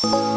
Thank you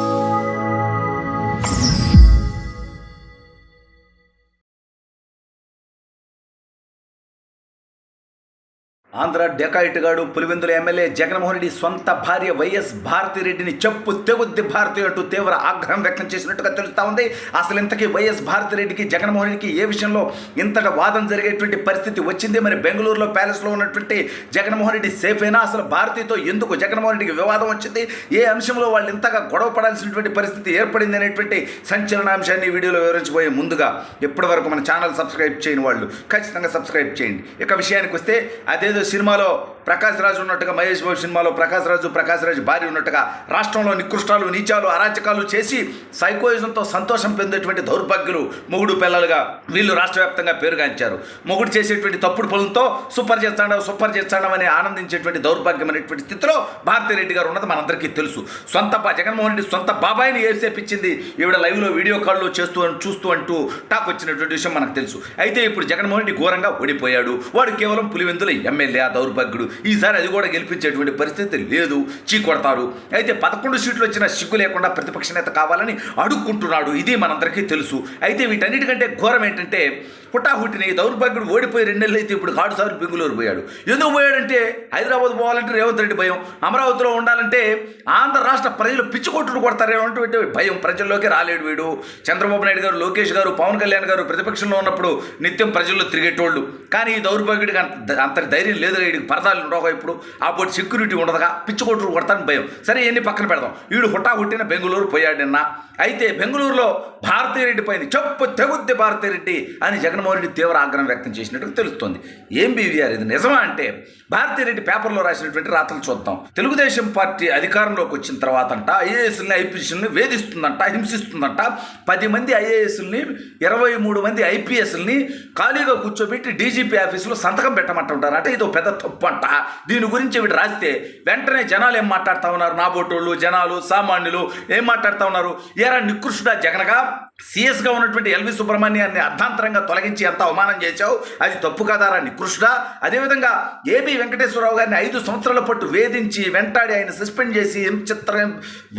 Andhra డెకాయిట్గాడు Pulivendula MLA Jaganmohan Reddy సొంత భార్య వైఎస్ భారతిరెడ్డిని చెప్పు తెగుద్ది భారతి అంటూ తీవ్ర ఆగ్రహం వ్యక్తం చేసినట్టుగా తెలుస్తూ ఉంది. అసలు ఇంతకీ వైఎస్ భారతిరెడ్డికి జగన్మోహన్ రెడ్డికి ఏ విషయంలో ఇంతగా వాదన జరిగేటువంటి పరిస్థితి వచ్చింది? మరి బెంగళూరులో ప్యాలెస్లో ఉన్నటువంటి జగన్మోహన్ రెడ్డి సేఫేనా? అసలు భారతితో ఎందుకు జగన్మోహన్ రెడ్డికి వివాదం వచ్చింది? ఏ అంశంలో వాళ్ళు ఇంతగా గొడవ పడాల్సినటువంటి పరిస్థితి ఏర్పడింది అనేటువంటి సంచలనాంశాన్ని ఈ వీడియోలో వివరించబోయే ముందుగా ఇప్పటివరకు మన ఛానల్ సబ్స్క్రైబ్ చేయని వాళ్ళు ఖచ్చితంగా సబ్స్క్రైబ్ చేయండి. ఇక విషయానికి వస్తే అదేదో సినిమాలో ప్రకాశ్ రాజు ఉన్నట్టుగా మహేష్ బాబు సినిమాలో ప్రకాశ్ రాజు ప్రకాశ్ రాజు భార్య ఉన్నట్టుగా రాష్ట్రంలో నికృష్టాలు నీచాలు అరాచకాలు చేసి సైకోయిజంతో సంతోషం పొందేటువంటి దౌర్భాగ్యులు మొగుడు పిల్లలుగా వీళ్ళు రాష్ట్ర వ్యాప్తంగా పేరుగాంచారు. మొగుడు చేసేటువంటి తప్పుడు పనులతో సూపర్ చేస్తాడు సూపర్ చేస్తాడు అని ఆనందించేటువంటి దౌర్భాగ్యమైనటువంటి స్థితిలో భారతిరెడ్డి గారు ఉన్నది మనందరికీ తెలుసు. సొంత జగన్మోహన్ రెడ్డి సొంత బాబాయిని ఏసేపించింది ఈవిడ లైవ్లో వీడియో కాల్లో చేస్తూ చూస్తూ అంటూ టాక్ వచ్చినటువంటి విషయం మనకు తెలుసు. అయితే ఇప్పుడు జగన్మోహన్ రెడ్డి ఘోరంగా ఓడిపోయాడు. వాడు కేవలం పులివెందుల ఎమ్మెల్యే ఆ దౌర్భాగ్యుడు. ఈసారి అది కూడా గెలిపించేటువంటి పరిస్థితి లేదు. చీకొడతారు అయితే పదకొండు సీట్లు వచ్చిన సిగ్గు లేకుండా ప్రతిపక్ష నేత కావాలని అడుక్కుంటున్నాడు. ఇది మనందరికీ తెలుసు. అయితే వీటన్నిటికంటే ఘోరం ఏంటంటే హుటాహుటిని దౌర్భాగ్యుడు ఓడిపోయి రెండు నెలలు అయితే ఇప్పుడు కాడు సార్లు బెంగళూరు పోయాడు. ఎందుకు పోయాడంటే హైదరాబాద్ పోవాలంటే రేవంత్ రెడ్డి భయం అమరావతిలో ఉండాలంటే ఆంధ్ర రాష్ట్ర ప్రజలు పిచ్చికొట్టుడు కొడతారేమంటే భయం. ప్రజల్లోకి రాలేడు వీడు. చంద్రబాబు నాయుడు గారు లోకేష్ గారు పవన్ కళ్యాణ్ గారు ప్రతిపక్షంలో ఉన్నప్పుడు నిత్యం ప్రజల్లో తిరిగేటోళ్ళు. కానీ ఈ దౌర్భాగ్యుడికి అంత అంత ధైర్యం లేదు వీడికి. పరదాలు ఉండవు ఇప్పుడు. ఆ పోటీ సెక్యూరిటీ ఉండదుగా. పిచ్చికొట్టుడు కొడతాను భయం. సరే ఇవన్నీ పక్కన పెడదాం. వీడు హుట్టా హుట్టిన బెంగళూరు పోయాడు నిన్న. అయితే బెంగళూరులో భారతీరెడ్డి పైన చెప్పు తెగుద్ది భారతీరెడ్డి అని జగన్ జగన్మోహన్ రెడ్డి తీవ్ర ఆగ్రహం వ్యక్తం చేసినట్టు తెలుస్తోంది. ఏం బీవీఆర్ ఇది నిజమా అంటే భారతీరెడ్డి పేపర్లో రాసినటువంటి రాతలు చూద్దాం. తెలుగుదేశం పార్టీ అధికారంలోకి వచ్చిన తర్వాత అంట ఐఏఎస్ని ఐపీఎస్ని వేధిస్తుందంట హింసిస్తుందంట. పది మంది ఐఏఎస్ని ఇరవై మూడు మంది ఐపీఎస్ని ఖాళీగా కూర్చోబెట్టి డీజీపీ ఆఫీసులో సంతకం పెట్టమంటుంటారంట ఇది ఒక పెద్ద తప్పు అంట. దీని గురించి వీడు రాస్తే వెంటనే జనాలు ఏం మాట్లాడుతూ ఉన్నారు? నాబోటోళ్ళు జనాలు సామాన్యులు ఏం మాట్లాడుతూ ఉన్నారు? ఏరా నికృష్టుడా జగనగా? సీఎస్గా ఉన్నటువంటి ఎల్వి సుబ్రహ్మణ్యాన్ని అర్ధాంతరంగా తొలగించి ఎంత అవమానం చేశావు? అది తప్పు కదారా నికృష్టుడా అదేవిధంగా ఏబి వెంకటేశ్వరరావు గారిని ఐదు సంవత్సరాల పట్టు వేధించి వెంటాడి ఆయన సస్పెండ్ చేసి చిత్ర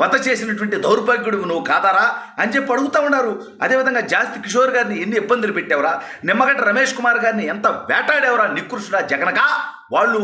వత చేసినటువంటి దౌర్భాగ్యుడు నువ్వు కాదారా అని చెప్పి అడుగుతా ఉన్నారు. అదేవిధంగా జాస్తి కిషోర్ గారిని ఎన్ని ఇబ్బందులు పెట్టావురా? నిమ్మగడ్డ రమేష్ కుమార్ గారిని ఎంత వేటాడేవరా నికృష్ణ జగనగా వాళ్ళు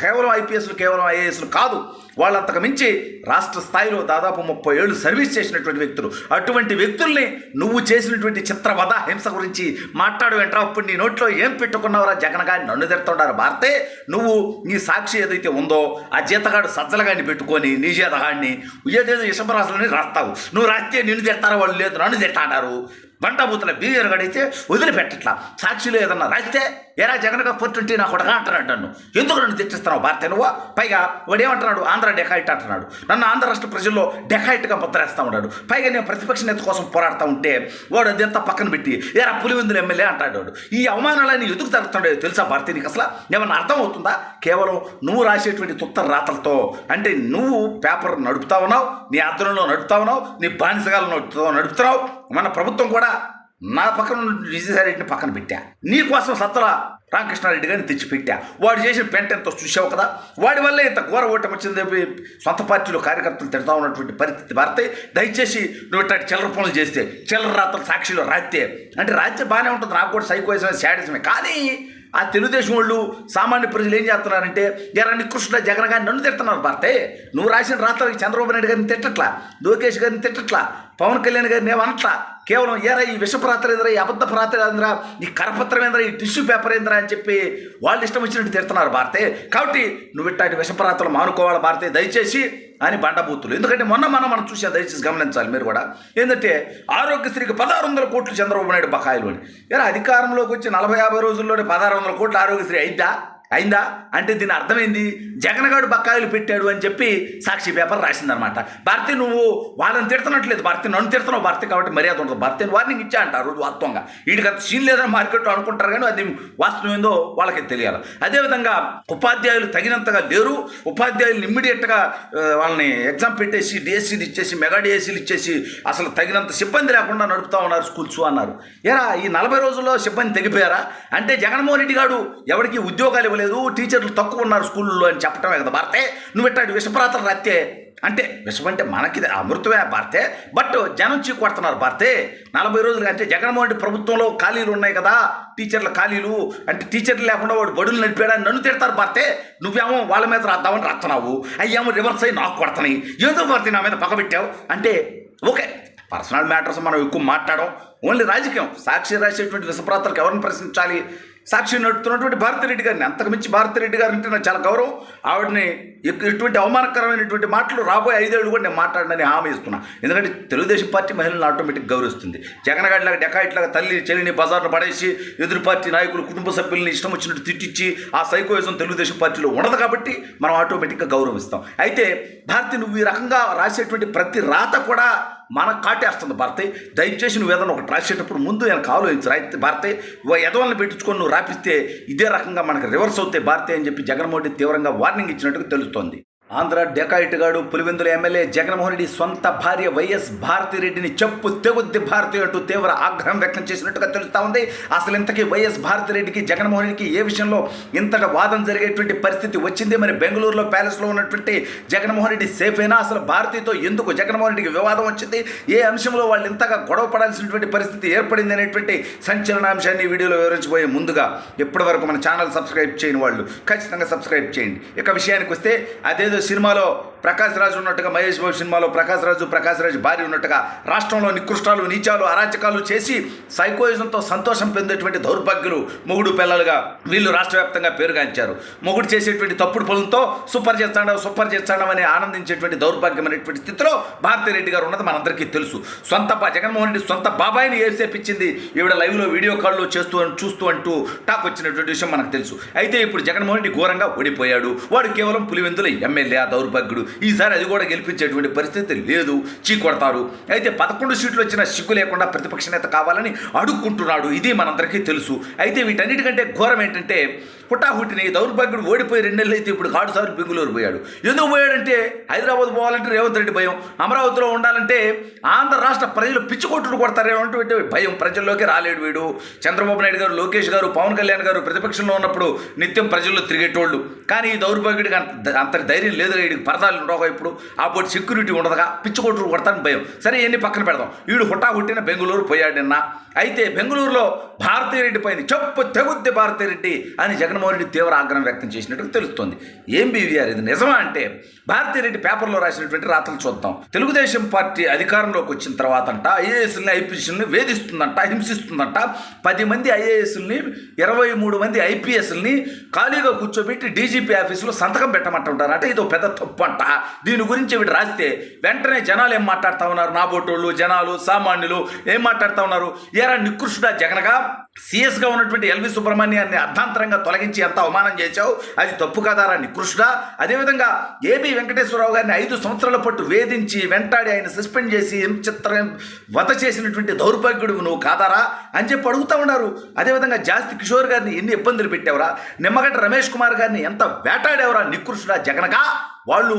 కేవలం ఐపీఎస్లు కేవలం ఐఏఎస్లు కాదు. వాళ్ళంతకు మించి రాష్ట్ర స్థాయిలో దాదాపు ముప్పై ఏళ్ళు సర్వీస్ చేసినటువంటి వ్యక్తులు. అటువంటి వ్యక్తుల్ని నువ్వు చేసినటువంటి చిత్రవధ హింస గురించి మాట్లాడు వెంటరా అప్పుడు నీ నోట్లో ఏం పెట్టుకున్నావురా? జగన్ గారిని నన్ను తిడుతున్నారు భారతే నువ్వు నీ సాక్షి ఏదైతే ఉందో ఆ జీతగాడు సజ్జలగాడిని పెట్టుకొని నీ జీతగాడిని ఏదేదో ఇషపరాశులని రాస్తావు. నువ్వు రాస్తే నిన్ను తిడతారా వాళ్ళు లేదు నన్ను తిట్టాడారు బంటాబూతుల బీఆర్ గడైతే వదిలిపెట్టట్లా. సాక్షిలో ఏదన్నా రాస్తే ఎరా జగన్గా పొట్టుంటే నా కొడగా అంటున్నాడు నన్ను. ఎందుకు నన్ను తెచ్చిస్తున్నావు భారత? నువ్వు? పైగా వాడేమంటున్నాడు? ఆంధ్ర డెకాయిట్ అంటున్నాడు. నన్ను ఆంధ్ర రాష్ట్ర ప్రజల్లో డెకాయిట్గా ముద్రేస్తా ఉన్నాడు. పైగా నేను ప్రతిపక్ష నేత కోసం పోరాడుతూ ఉంటే వాడు అదంతా పక్కన పెట్టి ఎరా పులివెందులు ఎమ్మెల్యే అంటాడు ఈ అవమానాలన్నీ ఎందుకు జరుగుతుండేది తెలుసా భారతి నీకు అసలు? ఏమన్నా అర్థం అవుతుందా కేవలం నువ్వు రాసేటువంటి తుత్తర రాతలతో అంటే నువ్వు పేపర్ నడుపుతా ఉన్నావు నీ ఆధ్వర్యంలో నడుపుతా ఉన్నావు నీ బానిసగాలను నడుపుతున్నావు మన ప్రభుత్వం కూడా నా పక్కన విజయసాయిరెడ్డిని పక్కన పెట్టా. నీకోసం సత్తల రామకృష్ణారెడ్డి గారిని తెచ్చిపెట్టా. వాడు చేసిన పెంట ఎంతో చూసావు కదా? వాడి వల్లే ఇంత ఘోర ఓటమి వచ్చింది సొంత పార్టీలో కార్యకర్తలు తిడతా ఉన్నటువంటి పరిస్థితి భారతే దయచేసి నువ్వు ఇట్లాంటి చిల్లర పనులు చేస్తే చిల్లర రాతలు సాక్షిలో రాస్తే. అంటే రాస్తే బాగానే ఉంటుంది. నాకు కూడా సైకోయిజమే శాడిజమే కానీ ఆ తెలుగుదేశం వాళ్ళు సామాన్య ప్రజలు ఏం చేస్తున్నారంటే ఎరా నికృష్ణ జగన్ గారిని నన్ను తిడుతున్నారు భారతే. నువ్వు రాసిన రాత్రికి చంద్రబాబు నాయుడు గారిని తిట్టట్లా? లోకేష్ గారిని తిట్టట్లా? పవన్ కళ్యాణ్ గారు ఏమనట్లా కేవలం ఏరా ఈ విషప్రాత్ర ఏంద్రా ఈ అబద్ధ ప్రాత్ర ఏంద్రా ఈ కరపత్రం ఏంద్రా ఈ టిష్యూ పేపర్ ఏంద్రా అని చెప్పి వాళ్ళు ఇష్టం వచ్చినట్టు తిడుతున్నారు భారతే. కాబట్టి నువ్వు ఇట్లాంటి విషప్రాత్రలు మానుకోవాలి భారతే దయచేసి అని బండబూతులు. ఎందుకంటే మొన్న మనం మనం చూసాం దయచేసి గమనించాలి మీరు కూడా. ఏంటంటే ఆరోగ్యశ్రీకి పదహారు వందల కోట్లు చంద్రబాబు నాయుడు బకాయిలు అని. ఏరా అధికారంలోకి వచ్చి నలభై యాభై రోజుల్లోనే పదహారు వందల కోట్లు ఆరోగ్యశ్రీ అయిద్దా అయిందా? అంటే దీని అర్థమైంది? జగన్గాడు బక్కాయిలు పెట్టాడు అని చెప్పి సాక్షి పేపర్ రాసిందనమాట భారతి నువ్వు వాళ్ళని తిడుతున్నట్లేదు. భారతి నన్ను తిడుతున్నావు. భారతి కాబట్టి మర్యాద ఉండదు. భారతి వార్నింగ్ ఇచ్చా అంటారు వాస్తవంగా. వీడికి అంత సీన్ లేదని మార్కెట్లో అనుకుంటారు కానీ అది వాస్తవం ఏందో వాళ్ళకి తెలియాలి. అదేవిధంగా ఉపాధ్యాయులు తగినంతగా లేరు. ఉపాధ్యాయులు ఇమ్మీడియట్గా వాళ్ళని ఎగ్జామ్ పెట్టేసి డిఎస్సీలు ఇచ్చేసి మెగా డిఎస్సీలు ఇచ్చేసి అసలు తగినంత సిబ్బంది లేకుండా నడుపుతా ఉన్నారు స్కూల్స్ అన్నారు. ఏరా ఈ నలభై రోజుల్లో సిబ్బంది తెగిపోయారా? అంటే జగన్మోహన్ రెడ్డి గారు ఎవరికి ఉద్యోగాలు ఇవ్వలేదు. లేదు టీచర్లు తక్కువ ఉన్నారు స్కూల్లో అని చెప్పటమే కదా భారతే. నువ్వు ఇట్టాడు విషప్రాతలు రాత్తే? అంటే విషం అంటే మనకి అమృతమే భారతే. బట్ జనం చీ కొడుతున్నారు భారతే. నలభై రోజులు అంటే జగన్మోహన్ రెడ్డి ప్రభుత్వంలో ఖాళీలు ఉన్నాయి కదా టీచర్ల ఖాళీలు. అంటే టీచర్లు లేకుండా వాడు బడులు నడిపాడని నన్ను తిడతారు భారతే. నువ్వేమో వాళ్ళ మీద రాద్దామని రాస్తున్నావు. అయ్యేమో రివర్స్ అయ్యి నాకు కొడతాయి ఏదో భారతి నా మీద పగబెట్టావు అంటే ఓకే పర్సనల్ మ్యాటర్స్ మనం ఎక్కువ మాట్లాడడం. ఓన్లీ రాజకీయం. సాక్షి రాసేటువంటి విషప్రాతలకు ఎవరిని ప్రశ్నించాలి? సాక్షి నడుపుతున్నటువంటి భారతిరెడ్డి గారిని. అంతకుమించి భారతిరెడ్డి గారు అంటే నాకు చాలా గౌరవం. ఆవిడని ఇటువంటి అవమానకరమైనటువంటి మాటలు రాబోయే ఐదేళ్ళు కూడా నేను మాట్లాడనని హామీ ఇస్తున్నా. ఎందుకంటే తెలుగుదేశం పార్టీ మహిళలను ఆటోమేటిక్ గౌరవిస్తుంది. జగన్ గారిలాగా డెకాయిట్లాగా తల్లి చెల్లిని బజార్ను పడేసి ఎదురు పార్టీ నాయకులు కుటుంబ సభ్యుల్ని ఇష్టం వచ్చినట్టు తిట్టించి ఆ సైకోయిజం తెలుగుదేశం పార్టీలో ఉండదు కాబట్టి మనం ఆటోమేటిక్గా గౌరవిస్తాం. అయితే భారతి నువ్వు ఈ రకంగా రాసేటువంటి ప్రతి రాత కూడా మనకు కాటేస్తుంది భర్తే. దయచేసి నువ్వు ఏదైనా ఒకటి రాసేటప్పుడు ముందు నేను ఆలోచించు రైతు భారతి. ఎదవల్ని పెట్టించుకొని నువ్వు రాపిస్తే ఇదే రకంగా మనకు రివర్స్ అవుతాయి భారతే అని చెప్పి జగన్మోహన్ రెడ్డి తీవ్రంగా వార్నింగ్ ఇచ్చినట్టుగా తెలుస్తోంది. ఆంధ్ర డెకాయిట్ గాడు పులివెందుల ఎమ్మెల్యే జగన్మోహన్ రెడ్డి సొంత భార్య వైఎస్ భారతిరెడ్డిని చెప్పు తెగుద్ది భారతి అంటూ తీవ్ర ఆగ్రహం వ్యక్తం చేసినట్టుగా తెలుస్తా ఉంది. అసలు ఇంతకీ వైఎస్ భారతిరెడ్డికి జగన్మోహన్ రెడ్డికి ఏ విషయంలో ఇంతట వాదన జరిగేటువంటి పరిస్థితి వచ్చింది? మరి బెంగళూరులో ప్యాలెస్లో ఉన్నటువంటి జగన్మోహన్ రెడ్డి సేఫేనా? అసలు భారతితో ఎందుకు జగన్మోహన్ రెడ్డికి వివాదం వచ్చింది? ఏ అంశంలో వాళ్ళు ఇంతగా గొడవ పడాల్సినటువంటి పరిస్థితి ఏర్పడింది అనేటువంటి సంచలనాంశాన్ని వీడియోలో వివరించబోయే ముందుగా ఇప్పటివరకు మన ఛానల్ సబ్స్క్రైబ్ చేయని వాళ్ళు ఖచ్చితంగా సబ్స్క్రైబ్ చేయండి. ఇక విషయానికి వస్తే అదేదో సినిమాలో ప్రకాశ్ రాజు ఉన్నట్టుగా మహేష్ బాబు సినిమాలో ప్రకాశ్ రాజు ప్రకాశ్ రాజు భార్య ఉన్నట్టుగా రాష్ట్రంలో నికృష్టాలు నీచాలు అరాచకాలు చేసి సైకోయిజంతో సంతోషం పొందేటువంటి దౌర్భాగ్యులు మొగుడు పిల్లలుగా వీళ్ళు రాష్ట్ర వ్యాప్తంగా పేరుగాంచారు. మొగుడు చేసేటువంటి తప్పుడు పనులతో సూపర్ చేస్తాడా సూపర్ చేస్తాడా అని ఆనందించేటువంటి దౌర్భాగ్యమైనటువంటి స్థితిలో భారతిరెడ్డి గారు ఉన్నది మనందరికీ తెలుసు. సొంత బా- జగన్మోహన్ రెడ్డి సొంత బాబాయిని ఏసేపించింది ఈవిడ లైవ్లో వీడియో కాల్లో చేస్తూ చూస్తూ అంటూ టాక్ వచ్చినటువంటి విషయం మనకు తెలుసు. అయితే ఇప్పుడు జగన్మోహన్ రెడ్డి ఘోరంగా ఓడిపోయాడు. వాడు కేవలం పులివెందుల ఎమ్మెల్యే ఆ దౌర్భాగ్యుడు. ఈసారి అది కూడా గెలిపించేటువంటి పరిస్థితి లేదు. చీకొడతారు. అయితే పదకొండు సీట్లు వచ్చిన సిగ్గు లేకుండా ప్రతిపక్ష నేత కావాలని అడుక్కుంటున్నాడు. ఇది మనందరికీ తెలుసు. అయితే వీటన్నిటికంటే ఘోరం ఏంటంటే హుటాహుటిని దౌర్భాగ్యుడు ఓడిపోయి రెండు నెలలు అయితే ఇప్పుడు కాడు సార్లు బెంగుళూరు పోయాడు. ఎందుకు పోయాడంటే? హైదరాబాద్ పోవాలంటే రేవంత్ రెడ్డి భయం. అమరావతిలో ఉండాలంటే ఆంధ్ర రాష్ట్ర ప్రజలు పిచ్చికొట్టుడు కొడతారేమంటే భయం. ప్రజల్లోకి రాలేడు వీడు. చంద్రబాబు నాయుడు గారు లోకేష్ గారు పవన్ కళ్యాణ్ గారు ప్రతిపక్షంలో ఉన్నప్పుడు నిత్యం ప్రజల్లో తిరిగేటోళ్ళు. కానీ ఈ దౌర్భాగ్యుడికి అంత అంత ధైర్యం లేదు. వీడికి పరదాలు ఉండవు ఇప్పుడు. ఆ పోటీ సెక్యూరిటీ ఉండదుగా. పిచ్చికొట్టుడు కొడతాను భయం. సరే ఎన్ని పక్కన పెడదాం. వీడు హుటాహుట్టిన బెంగళూరు పోయాడు నిన్న. అయితే బెంగళూరులో భారతీరెడ్డి పైన చెప్పు తెగుద్ది భారతీరెడ్డి అని జగన్మోహన్ రెడ్డి తీవ్ర ఆగ్రహం వ్యక్తం చేసినట్టు తెలుస్తోంది. ఏం బీవీఆర్? ఇది నిజమా అంటే? భారతీరెడ్డి పేపర్లో రాసినటువంటి రాతలు చూద్దాం. తెలుగుదేశం పార్టీ అధికారంలోకి వచ్చిన తర్వాత అంట ఐఏఎస్ని ఐపీఎస్ని వేధిస్తుందంట హింసిస్తుందంట. పది మంది ఐఏఎస్ని ఇరవై మూడు మంది ఐపీఎస్ని ఖాళీగా కూర్చోబెట్టి డీజీపీ ఆఫీసులో సంతకం పెట్టమంటుంటారు అంటే ఇది పెద్ద తప్పు అంట దీని గురించి వీడు రాస్తే వెంటనే జనాలు ఏం మాట్లాడుతూ ఉన్నారు? నాబోటోళ్ళు జనాలు సామాన్యులు ఏం మాట్లాడుతూ ఉన్నారు? ఏరా నికృష్టుడా జగన్గా? సీఎస్గా ఉన్నటువంటి ఎల్వి సుబ్రహ్మణ్యాన్ని అర్ధాంతరంగా తొలగించి ఎంత అవమానం చేశావు? అది తప్పు కదారా నికృష్టుడా అదేవిధంగా ఏబి వెంకటేశ్వరరావు గారిని ఐదు సంవత్సరాల పట్టు వేధించి వెంటాడి ఆయన సస్పెండ్ చేసి చిత్రం వత చేసినటువంటి దౌర్భాగ్యుడు నువ్వు కాదారా? అని చెప్పి అడుగుతూ ఉన్నారు. అదేవిధంగా జాస్తి కిషోర్ గారిని ఎన్ని ఇబ్బందులు పెట్టావురా? నిమ్మగడ్డ రమేష్ కుమార్ గారిని ఎంత వేటాడేవరా నికృష్ణ జగనగా? వాళ్ళు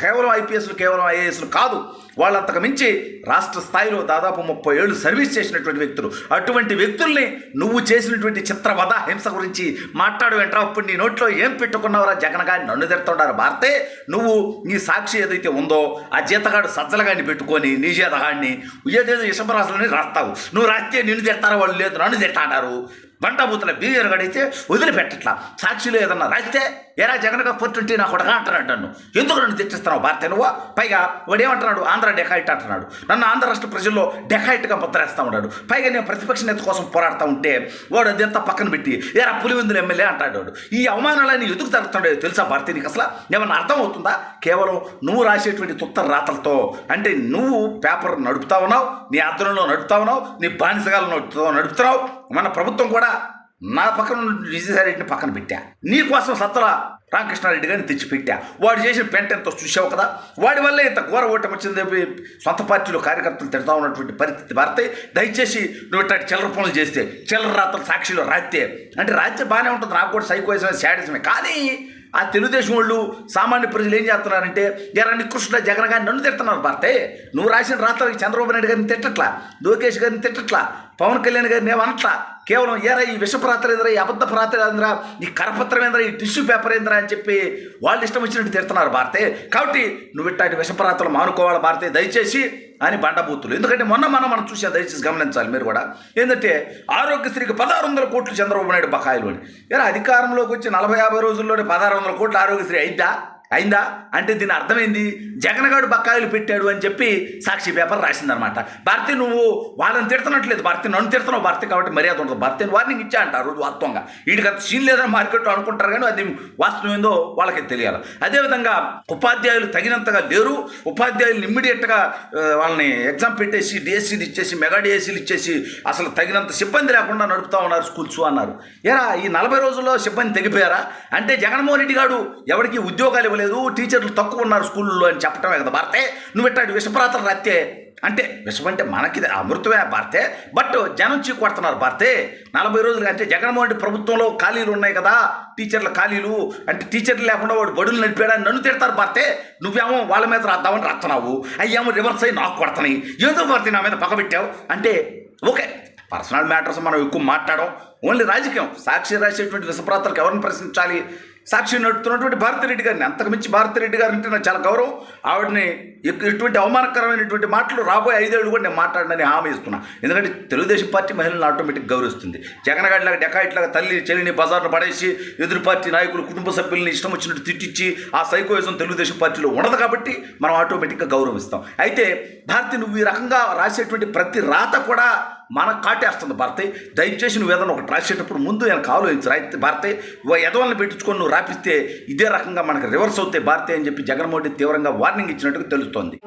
కేవలం ఐపీఎస్లు కేవలం ఐఏఎస్లు కాదు. వాళ్ళంతకు మించి రాష్ట్ర స్థాయిలో దాదాపు ముప్పై ఏళ్ళు సర్వీస్ చేసినటువంటి వ్యక్తులు. అటువంటి వ్యక్తుల్ని నువ్వు చేసినటువంటి చిత్రవధ హింస గురించి మాట్లాడు వెంటరా అప్పుడు నీ నోట్లో ఏం పెట్టుకున్నావురా జగన్ గారిని నన్ను తిడుతుండారు భారతే. నువ్వు నీ సాక్షి ఏదైతే ఉందో ఆ జీతగాడు సజ్జలగాడిని పెట్టుకొని నీ జీతగాడిని ఏదేదో ఇషభరాశులని రాస్తావు. నువ్వు రాస్తే నిన్ను తిడతారా వాళ్ళు? లేదు నన్ను తిట్టాడారు బండబూతుల బీయర్ గడితే వదిలిపెట్టట్లా. సాక్షిలో ఏదన్నా రాస్తే ఎరా జగన్గా పొట్టుంటే నా కొడగా అంటున్నాడు నన్ను. ఎందుకు నన్ను తెచ్చిస్తున్నావు భారత నువ్వు? పైగా వాడేమంటున్నాడు? ఆంధ్ర డెకాయిట్ అంటున్నాడు. నన్ను ఆంధ్ర రాష్ట్ర ప్రజల్లో డెకాయిట్గా ముద్రేస్తూ ఉన్నాడు. పైగా నేను ప్రతిపక్ష నేత కోసం పోరాడుతూ ఉంటే వాడు అదంతా పక్కన పెట్టి ఏరా పులివెందులు ఎమ్మెల్యే అంటాడు. ఈ అవమానాలన్నీ ఎందుకు జరుగుతున్నాడు తెలుసా భారతి నీకు అసలు? ఏమన్నా అర్థం అవుతుందా కేవలం నువ్వు రాసేటువంటి తుత్తర రాతలతో అంటే నువ్వు పేపర్ నడుపుతా ఉన్నావు నీ ఆధ్వర్యంలో నడుపుతా ఉన్నావు నీ బానిసగాలను నడుపుతున్నావు మన ప్రభుత్వం కూడా నా పక్కన విజయసాయిరెడ్డిని పక్కన పెట్టా. నీకోసం సత్తల రామకృష్ణారెడ్డి గారిని తెచ్చిపెట్టా. వాడు చేసిన పెంట ఎంతో చూసావు కదా? వాడి వల్లే ఇంత ఘోర ఓటమి వచ్చింది. సొంత పార్టీలో కార్యకర్తలు తిడతా ఉన్నటువంటి పరిస్థితి వారితే దయచేసి నువ్వు ఇట్లాంటి చిల్లర పనులు చేస్తే చిల్లర రాతలు సాక్షిలో రాస్తే. అంటే రాస్తే బాగానే ఉంటుంది. నాకు కూడా సైకోయిజమే శాడిజమే. కానీ ఆ తెలుగుదేశం వాళ్ళు సామాన్య ప్రజలు ఏం చేస్తున్నారంటే ఎరా నికృష్ణ జగన్ గారిని నన్ను తిడుతున్నారు భర్తే. నువ్వు రాసిన రాత్రికి చంద్రబాబు నాయుడు గారిని తిట్టట్లా? లోకేష్ గారిని తిట్టట్లా? పవన్ కళ్యాణ్ గారు మేమంతా కేవలం ఏరా ఈ విష ప్రాతలేంద్రా ఈ అబద్ధ ప్రాతలేంద్రా ఈ కరపత్రం ఏంద్రా ఈ టిష్యూ పేపర్ ఏంద్రా అని చెప్పి వాళ్ళు ఇష్టం వచ్చినట్టు తిడుతున్నారు భారతే. కాబట్టి నువ్వు ఇట్టాటి విషప్రాతలు మానుకోవాలి భారతే దయచేసి అని బండబూతులు. ఎందుకంటే మొన్న మనం మనం చూసాం దయచేసి గమనించాలి మీరు కూడా. ఏంటంటే ఆరోగ్యశ్రీకి పదహారు వందల కోట్లు చంద్రబాబు నాయుడు బకాయిలు అని అధికారంలోకి వచ్చి నలభై యాభై రోజుల్లోనే పదహారు వందల కోట్లు ఆరోగ్యశ్రీ అయిద్దా? అయిందా? అంటే దీని అర్థమైంది? జగన్గాడు బకాయిలు పెట్టాడు అని చెప్పి సాక్షి పేపర్ రాసిందనమాట భారతి నువ్వు వాళ్ళని తిడుతున్నట్లేదు. భారతి నన్ను తిడుతున్నావు. భారతి కాబట్టి మర్యాద ఉండదు. భారతిని వార్నింగ్ ఇచ్చా అంటారు రోజు వాస్తవంగా. వీడికి అంత సీన్ లేదని మార్కెట్లో అనుకుంటారు కానీ అది వాస్తవం ఏందో వాళ్ళకి తెలియాలి. అదేవిధంగా ఉపాధ్యాయులు తగినంతగా లేరు. ఉపాధ్యాయులు ఇమ్మీడియట్గా వాళ్ళని ఎగ్జామ్ పెట్టేసి డిఎస్సీలు ఇచ్చేసి మెగా డిఎస్సీలు ఇచ్చేసి అసలు తగినంత సిబ్బంది లేకుండా నడుపుతా ఉన్నారు స్కూల్స్ అన్నారు. ఏరా ఈ నలభై రోజుల్లో సిబ్బంది తెగిపోయారా? అంటే జగన్మోహన్ రెడ్డి గారు ఎవరికి ఉద్యోగాలు లేదు టీచర్లు తక్కువ ఉన్నారు స్కూల్లో అని చెప్పటమే కదా భారతే. నువ్వు ఇట్టాడు విషప్రాతలు రాస్తే అంటే విషం అంటే మనకి అమృతమే భారతే. బట్ జనం చీ కొడుతున్నారు భారతే. నలభై రోజులు అంటే జగన్మోహన్ రెడ్డి ప్రభుత్వంలో ఖాళీలు ఉన్నాయి కదా టీచర్ల ఖాళీలు. అంటే టీచర్లు లేకుండా వాడు బడులు నడిపాడని నన్ను తిడతారు భారతే. నువ్వేమో వాళ్ళ మీద రాద్దామని రాస్తున్నావు అయ్యేమో రివర్స్ అయ్యి నాకు కొడతాయి ఏదో భారతి నా మీద పగబెట్టావు. అంటే ఓకే పర్సనల్ మ్యాటర్స్ మనం ఎక్కువ మాట్లాడడం. ఓన్లీ రాజకీయం. సాక్షి రాసేటువంటి విషప్రాతలకు ఎవరిని ప్రశ్నించాలి? సాక్షి నడుపుతున్నటువంటి భారతిరెడ్డి గారిని అంతకుమించి భారతిరెడ్డి గారు అంటే నాకు చాలా గౌరవం. ఆవిడని ఇటువంటి అవమానకరమైనటువంటి మాటలు రాబోయే ఐదేళ్ళు కూడా నేను మాట్లాడనని హామీ ఇస్తున్నా. ఎందుకంటే తెలుగుదేశం పార్టీ మహిళలను ఆటోమేటిక్ గౌరవిస్తుంది. జగన్ గారిలాగా డెకాయిట్లాగా తల్లి చెల్లిని బజార్ను పడేసి ఎదురు పార్టీ నాయకులు కుటుంబ సభ్యుల్ని ఇష్టం వచ్చినట్టు తిట్టించి ఆ సైకోయిజం తెలుగుదేశం పార్టీలో ఉండదు కాబట్టి మనం ఆటోమేటిక్గా గౌరవిస్తాం. అయితే భారతి నువ్వు ఈ రకంగా రాసేటువంటి ప్రతి రాత కూడా మన కాటేస్తుంది భారతి. దయచేసి నువ్వు ఏదైనా ఒకటి రాసేటప్పుడు ముందు నేను ఆలోచించు రాయితే భారతి. ఎదవల్ని పెట్టించుకొని నువ్వు రాపిస్తే ఇదే రకంగా మనకు రివర్స్ అవుతాయి భారతే అని చెప్పి జగన్మోహన్ రెడ్డి తీవ్రంగా వార్నింగ్ ఇచ్చినట్టుగా తెలుస్తోంది.